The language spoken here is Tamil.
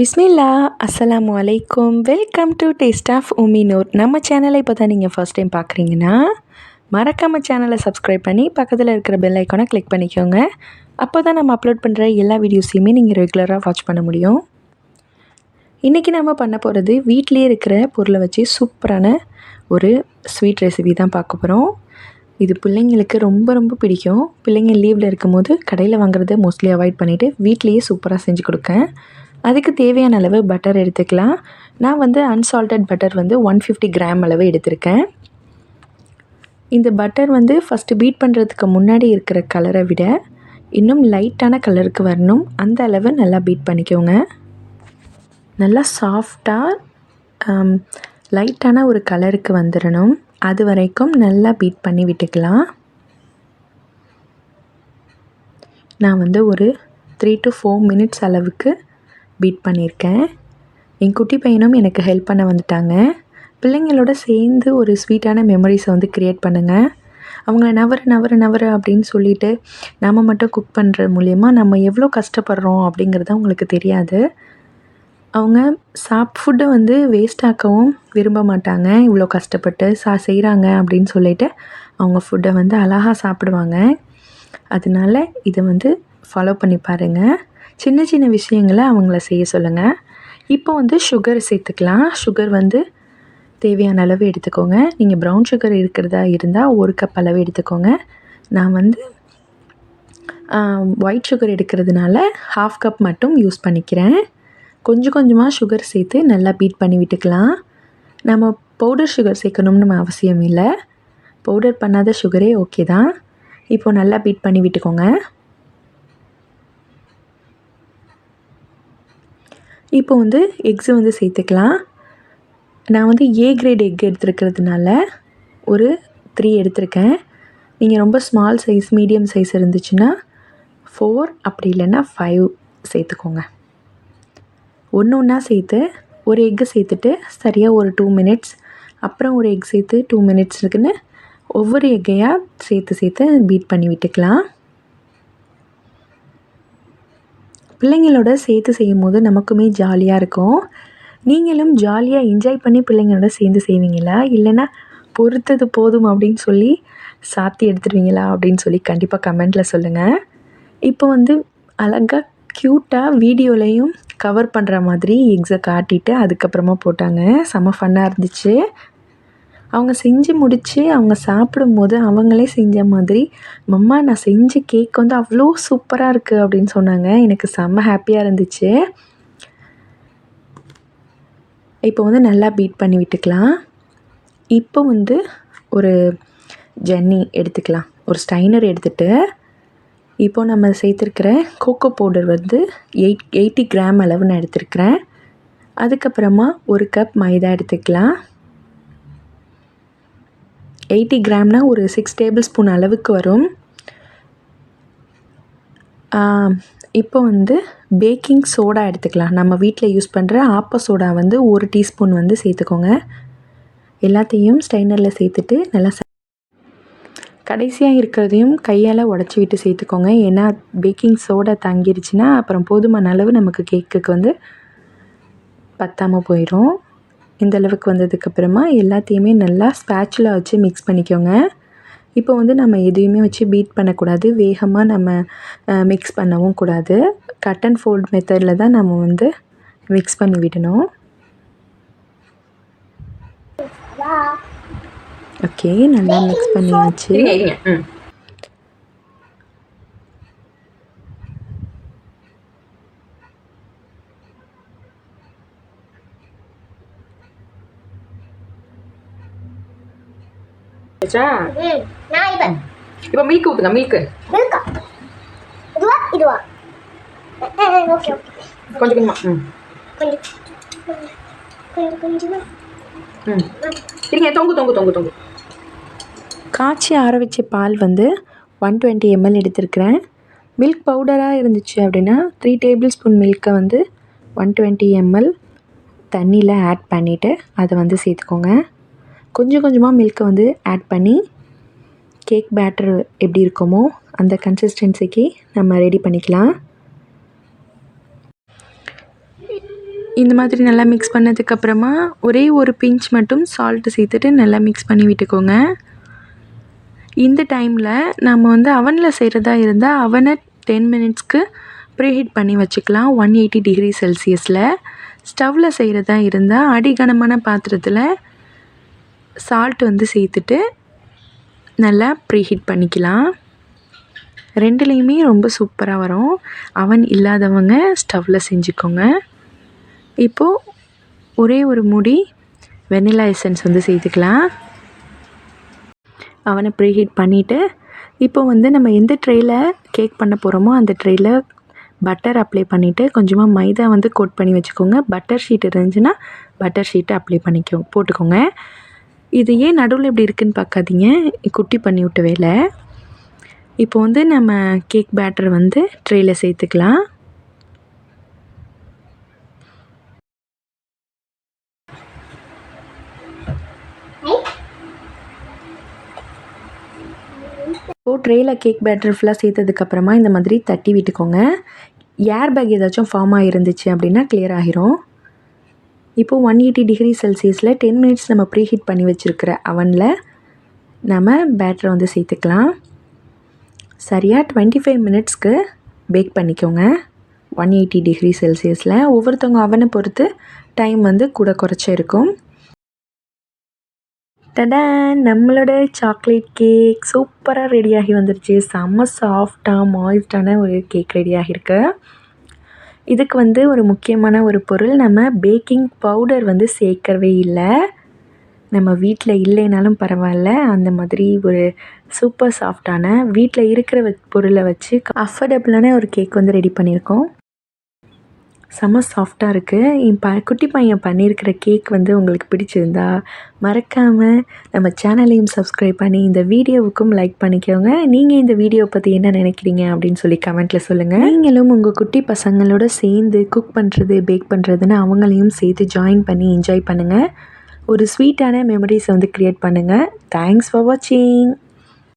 பிஸ்மில்லா அஸ்ஸலாமு அலைக்கும். வெல்கம் டு டேஸ்ட் ஆஃப் உமினூர் நம்ம சேனலை இப்போ தான் நீங்கள் ஃபர்ஸ்ட் டைம் பார்க்குறீங்கன்னா மறக்காமல் சேனலை சப்ஸ்கிரைப் பண்ணி பக்கத்தில் இருக்கிற பெல் ஐக்கானை கிளிக் பண்ணிக்கோங்க. அப்போ தான் நம்ம அப்லோட் பண்ணுற எல்லா வீடியோஸையுமே நீங்கள் ரெகுலராக வாட்ச் பண்ண முடியும். இன்றைக்கி நம்ம பண்ண போகிறது வீட்டிலே இருக்கிற பொருளை வச்சு சூப்பரான ஒரு ஸ்வீட் ரெசிபி தான் பார்க்க போகிறோம் இது பிள்ளைங்களுக்கு ரொம்ப ரொம்ப பிடிக்கும். பிள்ளைங்க லீவில் இருக்கும்போது கடையில் வாங்குறத மோஸ்ட்லி அவாய்ட் பண்ணிவிட்டு வீட்லேயே சூப்பராக செஞ்சு கொடுக்கேன் அதுக்கு தேவையான அளவு பட்டர் எடுத்துக்கலாம். நான் வந்து அன்சால்டட் பட்டர் வந்து ஒன் ஃபிஃப்டி கிராம் அளவு எடுத்திருக்கேன். இந்த பட்டர் வந்து ஃபஸ்ட்டு பீட் பண்ணுறதுக்கு முன்னாடி இருக்கிற கலரை விட இன்னும் லைட்டான கலருக்கு வரணும். அந்த அளவு நல்லா பீட் பண்ணிக்கோங்க. நல்லா சாஃப்டாக லைட்டான um, ஒரு கலருக்கு வந்துடணும் அது வரைக்கும் நல்லா பீட் பண்ணி விட்டுக்கலாம். நான் வந்து ஒரு த்ரீ டு ஃபோர் மினிட்ஸ் அளவுக்கு பீட் பண்ணியிருக்கேன். என் குட்டி பையனும் எனக்கு ஹெல்ப் பண்ண வந்துட்டாங்க. பிள்ளைங்களோட சேர்ந்து ஒரு ஸ்வீட்டான மெமரிஸை வந்து க்ரியேட் பண்ணுங்கள் அவங்கள நவர நவர நவர அப்படின்னு சொல்லிட்டு நம்ம மட்டும் குக் பண்ணுற மூலயமா நம்ம எவ்வளோ கஷ்டப்படுறோம் அப்படிங்கிறது அவங்களுக்கு தெரியாது. அவங்க சாப் ஃபுட்டை வந்து வேஸ்ட் ஆக்கவும் விரும்ப மாட்டாங்க. இவ்வளோ கஷ்டப்பட்டு சா செய்கிறாங்க அப்படின்னு சொல்லிட்டு அவங்க ஃபுட்டை வந்து அழகாக சாப்பிடுவாங்க. அதனால இதை வந்து ஃபாலோ பண்ணி பாருங்கள் சின்ன சின்ன விஷயங்களை அவங்கள செய்ய சொல்லுங்கள் இப்போ வந்து சுகர் சேர்த்துக்கலாம். சுகர் வந்து தேவையான அளவு எடுத்துக்கோங்க. நீங்கள் ப்ரௌன் சுகர் இருக்கிறதா இருந்தால் ஒரு கப் அளவு எடுத்துக்கோங்க. நான் வந்து ஒயிட் சுகர் எடுக்கிறதுனால ஹாஃப் கப் மட்டும் யூஸ் பண்ணிக்கிறேன். கொஞ்சம் கொஞ்சமாக சுகர் சேர்த்து நல்லா பீட் பண்ணி விட்டுக்கலாம். நம்ம பவுடர் சுகர் சேர்க்கணும்னு நம்ம அவசியம் இல்லை. பவுடர் பண்ணாத சுகரே ஓகே தான். இப்போது நல்லா பீட் பண்ணி விட்டுக்கோங்க. இப்போ வந்து எக்ஸு வந்து சேர்த்துக்கலாம். நான் வந்து ஏ கிரேட் எக் எடுத்துருக்கிறதுனால ஒரு த்ரீ எடுத்திருக்கேன். நீங்கள் ரொம்ப ஸ்மால் சைஸ் மீடியம் சைஸ் இருந்துச்சுன்னா ஃபோர் அப்படி இல்லைன்னா ஃபைவ் சேர்த்துக்கோங்க. ஒன்று ஒன்றா சேர்த்து ஒரு எக்கு சேர்த்துட்டு சரியாக ஒரு டூ மினிட்ஸ் அப்புறம் ஒரு எக் சேர்த்து டூ மினிட்ஸ் இருக்குன்னு ஒவ்வொரு எக்கையாக சேர்த்து சேர்த்து பீட் பண்ணி விட்டுக்கலாம். பிள்ளைங்களோட சேர்த்து செய்யும் போது நமக்குமே ஜாலியாக இருக்கும். நீங்களும் ஜாலியாக என்ஜாய் பண்ணி பிள்ளைங்களோட சேர்ந்து செய்வீங்களா? இல்லைன்னா பொறுத்தது போதும் அப்படின்னு சொல்லி சாத்தி எடுத்துருவீங்களா? அப்படின்னு சொல்லி கண்டிப்பாக கமெண்ட்டில் சொல்லுங்கள் இப்போ வந்து அழகாக க்யூட்டாக வீடியோலையும் கவர் பண்ணுற மாதிரி எக்ஸை காட்டிட்டு அதுக்கப்புறமா போட்டாங்க. செம ஃபன்னாக இருந்துச்சு. அவங்க செஞ்சு முடித்து அவங்க சாப்பிடும்போது அவங்களே செஞ்ச மாதிரி மம்மா நான் செஞ்ச கேக் வந்து அவ்வளோ சூப்பராக இருக்குது அப்படின்னு சொன்னாங்க. எனக்கு செம்ம ஹாப்பியாக இருந்துச்சு. இப்போ வந்து நல்லா பீட் பண்ணி விட்டுக்கலாம். இப்போ வந்து ஒரு ஜன்னி எடுத்துக்கலாம். ஒரு ஸ்டைனர் எடுத்துகிட்டு இப்போ நம்ம சேர்த்துருக்கிற கோகோ பவுடர் வந்து எயிட் எயிட்டி கிராம் அளவு நான் எடுத்துருக்கிறேன். அதுக்கப்புறமா ஒரு கப் மைதா எடுத்துக்கலாம். எயிட்டி கிராம்னால் ஒரு சிக்ஸ் டேபிள் ஸ்பூன் அளவுக்கு வரும். இப்போ வந்து பேக்கிங் சோடா எடுத்துக்கலாம். நம்ம வீட்டில் யூஸ் பண்ணுற ஆப்ப சோடா வந்து ஒரு டீஸ்பூன் வந்து சேர்த்துக்கோங்க. எல்லாத்தையும் ஸ்டைனரில் சேர்த்துட்டு நல்லா கடைசியாக இருக்கிறதையும் கையால் உடச்சி விட்டு சேர்த்துக்கோங்க. ஏன்னா பேக்கிங் சோடா தங்கிருச்சுன்னா அப்புறம் போதுமான அளவு நமக்கு கேக்குக்கு வந்து பத்தாமல் போயிடும் இந்த அளவுக்கு வந்ததுக்கப்புறமா எல்லாத்தையுமே நல்லா ஸ்பேச்சில் வச்சு மிக்ஸ் பண்ணிக்கோங்க. இப்போ வந்து நம்ம எதையுமே வச்சு பீட் பண்ணக்கூடாது. வேகமாக நம்ம மிக்ஸ் பண்ணவும் கூடாது. கட் அண்ட் ஃபோல்ட் மெத்தடில் தான் நம்ம வந்து மிக்ஸ் பண்ணி விடணும். ஓகே நல்லா மிக்ஸ் பண்ணியாச்சு. ஆச்சா ம் நான் இப்போ இப்போ மில்க் ஊற்றுங்க மில்க்கு இருக்கா இதுவா? இதுவா? Okay okay. கொஞ்சம் கொஞ்சமா ம். கொஞ்சம். கொஞ்சம் கொஞ்சமா. ம். இருங்க தொங்கு தொங்கு தொங்கு தொங்கு. காய்ச்சி ஆற வச்ச பால் வந்து ஒன் டுவெண்ட்டி எம்எல் எடுத்திருக்கிறேன். மில்க் பவுடராக இருந்துச்சு அப்படின்னா த்ரீ டேபிள் ஸ்பூன் மில்க்கை வந்து ஒன் டுவெண்ட்டி எம்எல் தண்ணியில் ஆட் பண்ணிவிட்டு அதை வந்து சேர்த்துக்கோங்க. கொஞ்சம் கொஞ்சமாக மில்க்கை வந்து ஆட் பண்ணி கேக் பேட்டர் எப்படி இருக்குமோ அந்த கன்சிஸ்டன்சிக்கு நம்ம ரெடி பண்ணிக்கலாம். இந்த மாதிரி நல்லா மிக்ஸ் பண்ணதுக்கப்புறமா ஒரே ஒரு பிஞ்ச் மட்டும் சால்ட்டு சேர்த்துட்டு நல்லா மிக்ஸ் பண்ணி விட்டுக்கோங்க. இந்த டைமில் நம்ம வந்து அவனில் செய்கிறதா இருந்தால் அவனை டென் மினிட்ஸ்க்கு ப்ரீஹீட் பண்ணி வச்சுக்கலாம் ஒன் எயிட்டி டிகிரி செல்சியஸில் ஸ்டவ்வில் செய்கிறதா இருந்தால் அடிகனமான பாத்திரத்தில் சால்ட் வந்து சேர்த்துட்டு நல்லா ப்ரீஹீட் பண்ணிக்கலாம். ரெண்டுலேயுமே ரொம்ப சூப்பராக வரும். அவன் இல்லாதவங்க ஸ்டவ்வில் செஞ்சுக்கோங்க. இப்போது ஒரே ஒரு முடி வெனிலா எசன்ஸ் வந்து சேர்த்துக்கலாம். அவனை ப்ரீஹீட் பண்ணிவிட்டு இப்போ வந்து நம்ம எந்த ட்ரேயில் கேக் பண்ண போகிறோமோ அந்த ட்ரேயில் பட்டர் அப்ளை பண்ணிவிட்டு கொஞ்சமாக மைதா வந்து கோட் பண்ணி வச்சுக்கோங்க. பட்டர் ஷீட் இருந்துச்சுன்னா பட்டர் ஷீட்டை அப்ளை பண்ணிக்கோ போட்டுக்கோங்க. இது ஏன் நடுவில் இப்படி இருக்குன்னு பார்க்காதீங்க. குட்டி பண்ணி விட்ட வேலை. இப்போ வந்து நம்ம கேக் பேட்டர் வந்து ட்ரேயில் சேர்த்துக்கலாம். இப்போது ட்ரேயில் கேக் பேட்டர் ஃபுல்லாக சேர்த்ததுக்கப்புறமா இந்த மாதிரி தட்டி விட்டுக்கோங்க. ஏர் பேக் ஏதாச்சும் ஃபார்ம் ஆகிருந்துச்சு அப்படின்னா கிளியர் ஆகிரும். இப்போது ஒன் எயிட்டி டிகிரி செல்சியஸில் டென் மினிட்ஸ் நம்ம ப்ரீஹீட் பண்ணி வச்சுருக்கிற அவனில் நம்ம பேட்டரை வந்து சேர்த்துக்கலாம். சரியாக டுவெண்ட்டி ஃபைவ் மினிட்ஸ்க்கு பேக் பண்ணிக்கோங்க. ஒன் எயிட்டி டிகிரி செல்சியஸில் ஒவ்வொருத்தவங்க அவனை பொறுத்து டைம் வந்து கூட குறைச்ச இருக்கும். நம்மளோட சாக்லேட் கேக் சூப்பராக ரெடியாகி வந்துருச்சு. செம்ம சாஃப்டாக மாய்ஸ்டான ஒரு கேக் ரெடியாகிருக்கு இதுக்கு வந்து ஒரு முக்கியமான ஒரு பொருள். நம்ம பேக்கிங் பவுடர் வந்து சேர்க்கவே இல்லை. நம்ம வீட்டில் இல்லைனாலும் பரவாயில்ல. அந்த மாதிரி ஒரு சூப்பர் சாஃப்டான வீட்டில் இருக்கிற வ பொருளை வச்சு அஃபர்டபுளான ஒரு கேக் வந்து ரெடி பண்ணியிருக்கோம். செம்ம சாஃப்டாக இருக்குது என் ப குட்டி பையன் பண்ணியிருக்கிற கேக் வந்து உங்களுக்கு பிடிச்சிருந்தா மறக்காமல் நம்ம சேனலையும் சப்ஸ்கிரைப் பண்ணி இந்த வீடியோவுக்கும் லைக் பண்ணிக்கோங்க. நீங்கள் இந்த வீடியோ பற்றி என்ன நினைக்கிறீங்க அப்படின்னு சொல்லி கமெண்ட்டில் சொல்லுங்கள் நீங்களும் உங்கள் குட்டி பசங்களோட சேர்ந்து குக் பண்ணுறது பேக் பண்ணுறதுன்னு அவங்களையும் சேர்த்து ஜாயின் பண்ணி என்ஜாய் பண்ணுங்கள் ஒரு ஸ்வீட்டான மெமரிஸை வந்து க்ரியேட் பண்ணுங்கள் தேங்க்ஸ் ஃபார் வாட்சிங்